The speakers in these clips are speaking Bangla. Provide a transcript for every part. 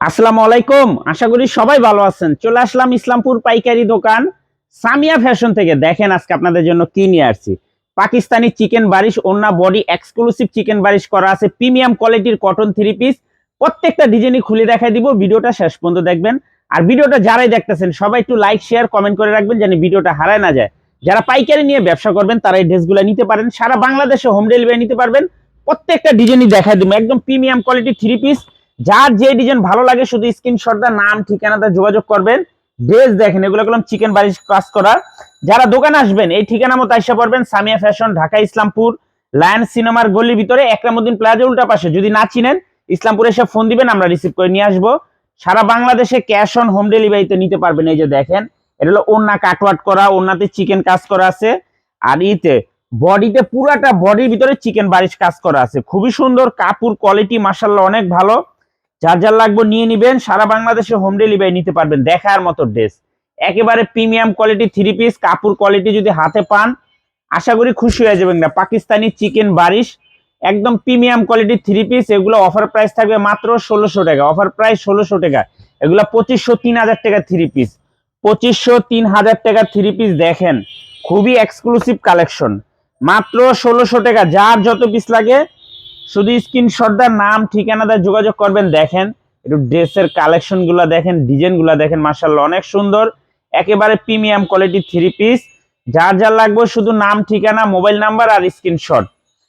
আসসালামু আলাইকুম। আশা করি সবাই ভালো আছেন। চলে আসলাম ইসলামপুর পাইকারি দোকান সামিয়া ফ্যাশন থেকে। দেখেন আজকে আপনাদের জন্য কি নিয়ে আসছি। পাকিস্তানি চিকেন বারিশ, ওন্না বডি এক্সক্লুসিভ চিকেন বারিশ করা আছে। প্রিমিয়াম কোয়ালিটির কটন থ্রি পিস প্রত্যেকটা ডিজাইনই খুলে দেখাই দিব। ভিডিওটা শেষ পর্যন্ত দেখবেন। আর ভিডিওটা যারাই দেখতেছেন, সবাই একটু লাইক শেয়ার কমেন্ট করে রাখবেন যেন ভিডিওটা হারায় না যায়। যারা পাইকারি নিয়ে ব্যবসা করবেন, তারা এই ড্রেসগুলো নিতে পারেন। সারা বাংলাদেশে হোম ডেলিভারি নিতে পারবেন। প্রত্যেকটা ডিজাইনই দেখাই দিব। একদম প্রিমিয়াম কোয়ালিটি থ্রি পিস যার যে ডিজাইন ভালো লাগে, শুধু স্ক্রিনশটটা নাম ঠিকানাটা যোগাযোগ করবেন। ড্রেস দেখেন, এগুলো করলাম চিকেন বাড়ি কাজ করা। যারা দোকানে আসবেন, এই ঠিকানা মতো আইসা পড়বেন, সামিয়া ফ্যাশন ঢাকা, ইসলামপুর লায়ন সিনেমার গলির ভিতরে, একরামুদ্দিন প্লাজা উল্টা পাশে। যদি না চিনেন, ইসলামপুরে এসে ফোন দিবেন, আমরা রিসিভ করে নিয়ে আসব। সারা বাংলাদেশে ক্যাশ অন হোম ডেলিভারিতে নিতে পারবেন, এই যে দেখেন। এটা হলো ওন্না কাটওয়াট করা ওন্নাতে চিকেন কাজ করা আছে। আর ইতে, বডিতে পুরাটা বডির ভিতরে চিকেন বারিশ কাজ করা আছে। খুবই সুন্দর, কাপড় কোয়ালিটি মাসাল্লাহ অনেক ভালো। যার লাগবে নিয়ে নিবেন, সারা বাংলাদেশে হোম ডেলিভারি নিতে পারবেন দেখার মতো ড্রেস একেবারে প্রিমিয়াম কোয়ালিটি থ্রি পিস কাপড় কোয়ালিটি যদি হাতে পান, আশা করি খুশি হয়ে যাবেন না। পাকিস্তানি চিকেন বারিশ, একদম প্রিমিয়াম কোয়ালিটি থ্রি পিস এগুলো অফার প্রাইস থাকবে মাত্র ষোলোশো টাকা। অফার প্রাইস ষোলোশো টাকা। এগুলো পঁচিশশো তিন হাজার টাকা থ্রি পিস পঁচিশশো তিন হাজার টাকা থ্রি পিস দেখেন, খুবই এক্সক্লুসিভ কালেকশন মাত্র ষোলোশো টাকা। যার যত পিস লাগে শুধু স্ক্রিনশটদার নাম ঠিকানাটা যোগাযোগ করবেন। দেখেন, একটু ড্রেসের কালেকশনগুলা দেখেন ডিজাইনগুলা দেখেন মার্শাল্লাহ অনেক সুন্দর। একেবারে প্রিমিয়াম কোয়ালিটি থ্রি পিস যার যার লাগবে, শুধু নাম, ঠিকানা মোবাইল নাম্বার আর স্ক্রিনশট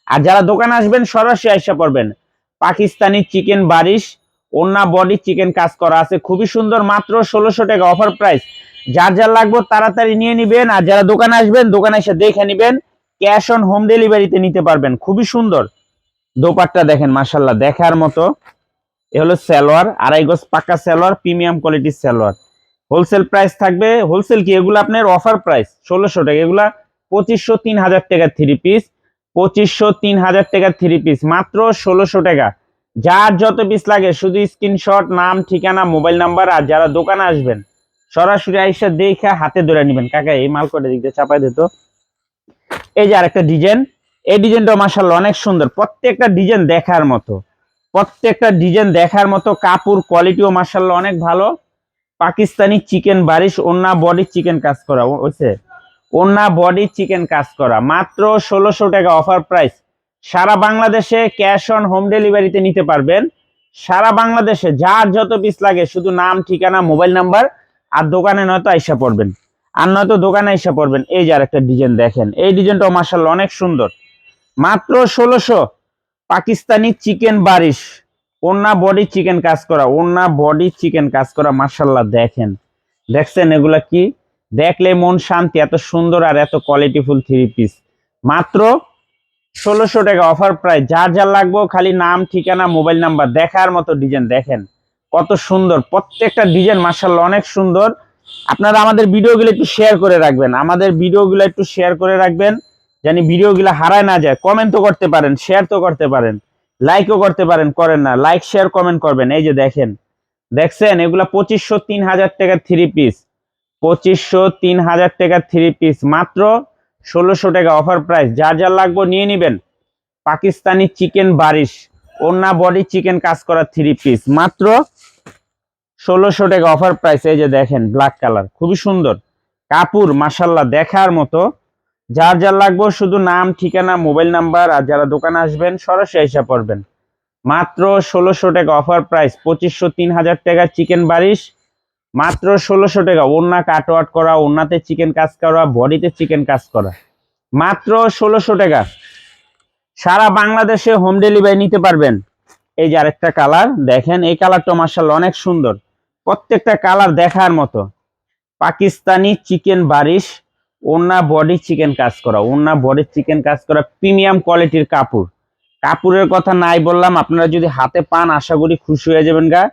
আর যারা দোকানে আসবেন, সরাসরি আইসা পড়বেন। পাকিস্তানি চিকেন বারিশ ওন্না বডি চিকেন কাজ করা আছে। খুবই সুন্দর, মাত্র ষোলোশো টাকা অফার প্রাইস যার যার লাগবে, তাড়াতাড়ি নিয়ে নিবেন। আর যারা দোকানে আসবেন, দোকানে এসে দেখে নিবেন। ক্যাশ অন হোম ডেলিভারিতে নিতে পারবেন। খুবই সুন্দর। দোপাট্টা দেখেন মাসাল্লাহ দেখার মতো। এ হলো সালোয়ার, আড়াই গজ পাকা সালোয়ার, প্রিমিয়াম কোয়ালিটির সালোয়ার। হোলসেল প্রাইস থাকবে, হোলসেল কি, এগুলো আপনার অফার প্রাইস, ষোলোশো টাকা, এগুলা পঁচিশশো তিন হাজার টাকা থ্রি পিস পঁচিশশো তিন হাজার টাকা থ্রি পিস মাত্র ষোলোশো টাকা। যার যত পিস লাগে, শুধু স্ক্রিনশট নাম, ঠিকানা মোবাইল নাম্বার আর যারা দোকানে আসবেন, সরাসরি আইসা দেখে হাতে ধরে নেবেন। কাকা, এই মাল করে দিকতে চাপাই দিত এই যে আরেকটা ডিজাইন এই ডিজাইনটা মাসাল্লাহ অনেক সুন্দর। প্রত্যেকটা ডিজাইন দেখার মতো। প্রত্যেকটা ডিজাইন দেখার মতো, কাপড় কোয়ালিটিও মাসাল্লাহ অনেক ভালো। পাকিস্তানি চিকেন বারিশ, ওন্না বডি চিকেন কাজ করা হয়েছে ওন্না বডি চিকেন কাজ করা। মাত্র ষোলোশো টাকা অফার প্রাইস। সারা বাংলাদেশে ক্যাশ অন হোম ডেলিভারিতে নিতে পারবেন। সারা বাংলাদেশে যার যত পিস লাগে, শুধু নাম, ঠিকানা, মোবাইল নাম্বার আর দোকানে নয়তো আইসা পড়বেন। আর নয়তো দোকানে আইসা পড়বেন। এই যে আরেকটা ডিজাইন দেখেন। এই ডিজাইনটাও মাসাল্লাহ অনেক সুন্দর। মাত্র ষোলোশো পাকিস্তানি চিকেন বারিশ। ওন্না বডি চিকেন কাজ করা ওন্না বডি চিকেন কাজ করা মার্শাল্লাহ দেখেন। দেখছেন এগুলা কি? দেখলে মন শান্তি, এত সুন্দর আর এত কোয়ালিটিফুল থ্রি পিস মাত্র ষোলোশো টাকা অফার প্রায় যার যার লাগবো, খালি নাম, ঠিকানা মোবাইল নাম্বার দেখার মতো ডিজাইন দেখেন। কত সুন্দর, প্রত্যেকটা ডিজাইন মার্শাল্লাহ অনেক সুন্দর। আপনারা আমাদের ভিডিওগুলো একটু শেয়ার করে রাখবেন। আমাদের ভিডিওগুলো একটু শেয়ার করে রাখবেন। জানি ভিডিওগুলো হারায় না যায়। কমেন্ট তো করতে পারেন শেয়ার তো করতে পারেন লাইকও করতে পারেন, করেন না। লাইক শেয়ার কমেন্ট করবেন। এই যে দেখেন, দেখছেন? এগুলা পঁচিশশো তিন হাজার টাকা থ্রি পিস পঁচিশশো তিন হাজার টাকা থ্রি পিস মাত্র ষোলোশো টাকা অফার প্রাইস যার যার লাগবে নিয়ে নিবেন। পাকিস্তানি চিকেন বারিশ। ওন্না বডি চিকেন কাজ করা থ্রি পিস মাত্র ষোলোশো টাকা অফার প্রাইস এই যে দেখেন ব্ল্যাক কালার খুবই সুন্দর। কাপুর মাসাল্লাহ দেখার মতো। যার যার লাগবে, শুধু নাম, ঠিকানা, মোবাইল নাম্বার, আর যারা দোকানে আসবেন, সরাসরি এসে পড়বেন। মাত্র ষোলোশো টাকা অফার প্রাইস পঁচিশশো, তিন হাজার টাকা চিকেন বারিশ। মাত্র ষোলোশো টাকা ওন্না কাটওয়াট করা ওন্নাতে চিকেন কাজ করা, বডিতে চিকেন কাজ করা। মাত্র ষোলোশো টাকা। সারা বাংলাদেশে হোম ডেলিভারি নিতে পারবেন। এই যে আরেকটা কালার দেখেন, এই কালারটা মার্শাল অনেক সুন্দর। প্রত্যেকটা কালার দেখার মতো। পাকিস্তানি চিকেন বারিশ। ওন্না বডি চিকেন কাজ করা ওন্না বডি চিকেন কাজ করা প্রিমিয়াম কোয়ালিটির কাপড়। কাপড়ের কথা নাই বললাম, আপনারা যদি হাতে পান, আশা করি খুশি হয়ে যাবেন গা।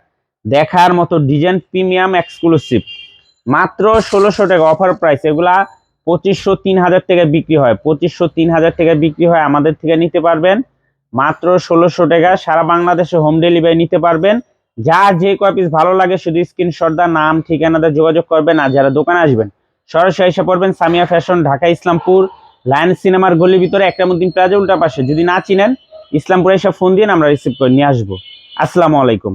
দেখার মতো ডিজাইন প্রিমিয়াম এক্সক্লুসিভ মাত্র ষোলোশো টাকা অফার প্রাইস এগুলা পঁচিশশো তিন হাজার টাকা বিক্রি হয়। পঁচিশশো তিন হাজার টাকা বিক্রি হয়, আমাদের থেকে নিতে পারবেন। মাত্র ষোলোশো টাকা সারা বাংলাদেশে হোম ডেলিভারি নিতে পারবেন। যা যে কয় পিস ভালো লাগে, শুধু স্ক্রিনশটদা নাম ঠিকানাটা যোগাযোগ করবেন। আর যারা দোকানে আসবেন সরাসরি এসে পড়বেন সামিয়া ফ্যাশন, ঢাকা, ইসলামপুর লায়ন সিনেমার গলির ভিতরে, একরামুদ্দিন প্লাজা উল্টা পাশে। যদি না চিনেন, ইসলামপুরে এসে ফোন দিয়ে আমরা রিসিভ করে নিয়ে আসব। আসসালামু আলাইকুম।